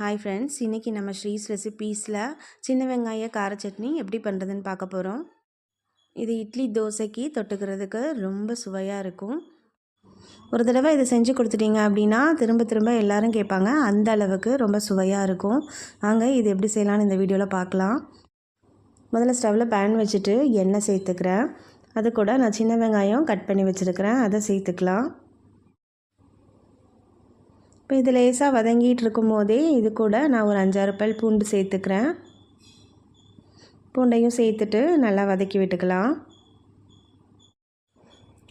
Hi friends இன்றைக்கி நம்ம ஸ்ரீஸ் ரெசிபீஸில் சின்ன வெங்காய கார சட்னி எப்படி பண்ணுறதுன்னு பார்க்க போகிறோம் இது இட்லி தோசைக்கு தொட்டுக்கிறதுக்கு ரொம்ப சுவையாக இருக்கும். ஒரு தடவை இதை செஞ்சு கொடுத்துட்டீங்க அப்படின்னா திரும்ப திரும்ப எல்லோரும் கேட்பாங்க அந்த அளவுக்கு ரொம்ப சுவையாக இருக்கும். வாங்க இது எப்படி செய்யலான்னு இந்த வீடியோவில் பார்க்கலாம். முதல்ல ஸ்டவ்வில் பேன் வச்சுட்டு எண்ணெய் சேர்த்துக்கிறேன். அது கூட நான் சின்ன வெங்காயம் கட் பண்ணி வச்சுருக்கிறேன் அதை சேர்த்துக்கலாம். இப்போ இது லேசாக வதங்கிட்டு இருக்கும் போதே இது கூட நான் ஒரு அஞ்சாறு பல் பூண்டு சேர்த்துக்கிறேன். பூண்டையும் சேர்த்துட்டு நல்லா வதக்கி விட்டுக்கலாம்.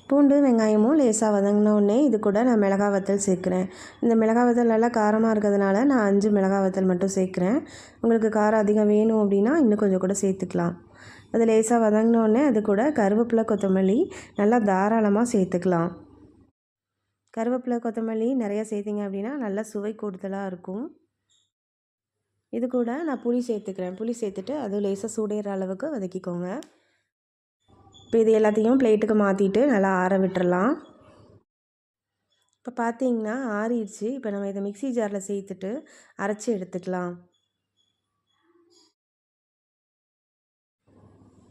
பூண்டு வெங்காயமும் லேசாக வதங்கினோடனே இது கூட நான் மிளகா வத்தல் சேர்க்குறேன். இந்த மிளகா வத்தல் நல்லா காரமாக இருக்கிறதுனால நான் அஞ்சு மிளகா வத்தல் மட்டும் சேர்க்குறேன். உங்களுக்கு காரம் அதிகம் வேணும் அப்படின்னா இன்னும் கொஞ்சம் கூட சேர்த்துக்கலாம். அது லேசாக வதங்கினோடனே அது கூட கருவேப்பிலை கொத்தமல்லி நல்லா தாராளமாக சேர்த்துக்கலாம். கருவேப்பிலை கொத்தமல்லி நிறையா சேர்த்திங்க அப்படின்னா நல்லா சுவை கூடுதலாக இருக்கும். இது கூட நான் புளி சேர்த்துக்கிறேன். புளி சேர்த்துட்டு அது லேசாக சூடேற அளவுக்கு வதக்கிக்கோங்க. இப்போ இது எல்லாத்தையும் பிளேட்டுக்கு மாற்றிட்டு நல்லா ஆற விட்டுறலாம். இப்போ பார்த்தீங்கன்னா ஆறிடுச்சு. இப்போ நம்ம இதை மிக்சி ஜாரில் சேர்த்துட்டு அரைச்சி எடுத்துக்கலாம்.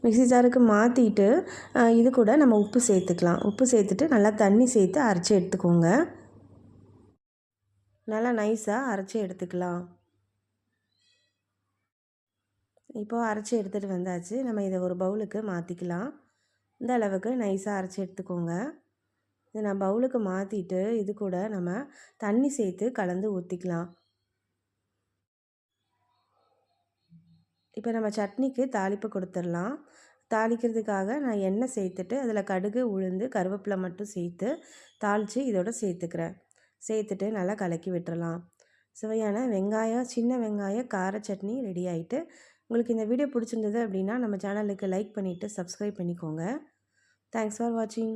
மிக்சி ஜாருக்கு மாற்றிட்டு இது கூட நம்ம உப்பு சேர்த்துக்கலாம். உப்பு சேர்த்துட்டு நல்லா தண்ணி சேர்த்து அரைச்சி எடுத்துக்கோங்க. நல்லா நைஸாக அரைச்சி எடுத்துக்கலாம். இப்போது அரைச்சி எடுத்துகிட்டு வந்தாச்சு. நம்ம இதை ஒரு பவுலுக்கு மாற்றிக்கலாம் இந்த அளவுக்கு நைஸாக அரைச்சி எடுத்துக்கோங்க. இதை நான் பவுலுக்கு மாற்றிட்டு இது கூட நம்ம தண்ணி சேர்த்து கலந்து ஊற்றிக்கலாம் இப்போ நம்ம சட்னிக்கு தாளிப்பு கொடுத்துடலாம். தாளிக்கிறதுக்காக நான் எண்ணெய் சேர்த்துட்டு அதில் கடுகு உளுந்து கருவேப்பிலை மட்டும் சேர்த்து தாளித்து இதோட சேர்த்துக்கிறேன். சேர்த்துட்டு நல்லா கலக்கி விட்டுறலாம். சுவையான வெங்காயம் சின்ன வெங்காயம் கார சட்னி ரெடி ஆகிட்டு உங்களுக்கு இந்த வீடியோ பிடிச்சிருந்தது அப்படின்னா நம்ம சேனலுக்கு லைக் பண்ணிவிட்டு சப்ஸ்கிரைப் பண்ணிக்கோங்க. தேங்க்ஸ் ஃபார் வாட்சிங்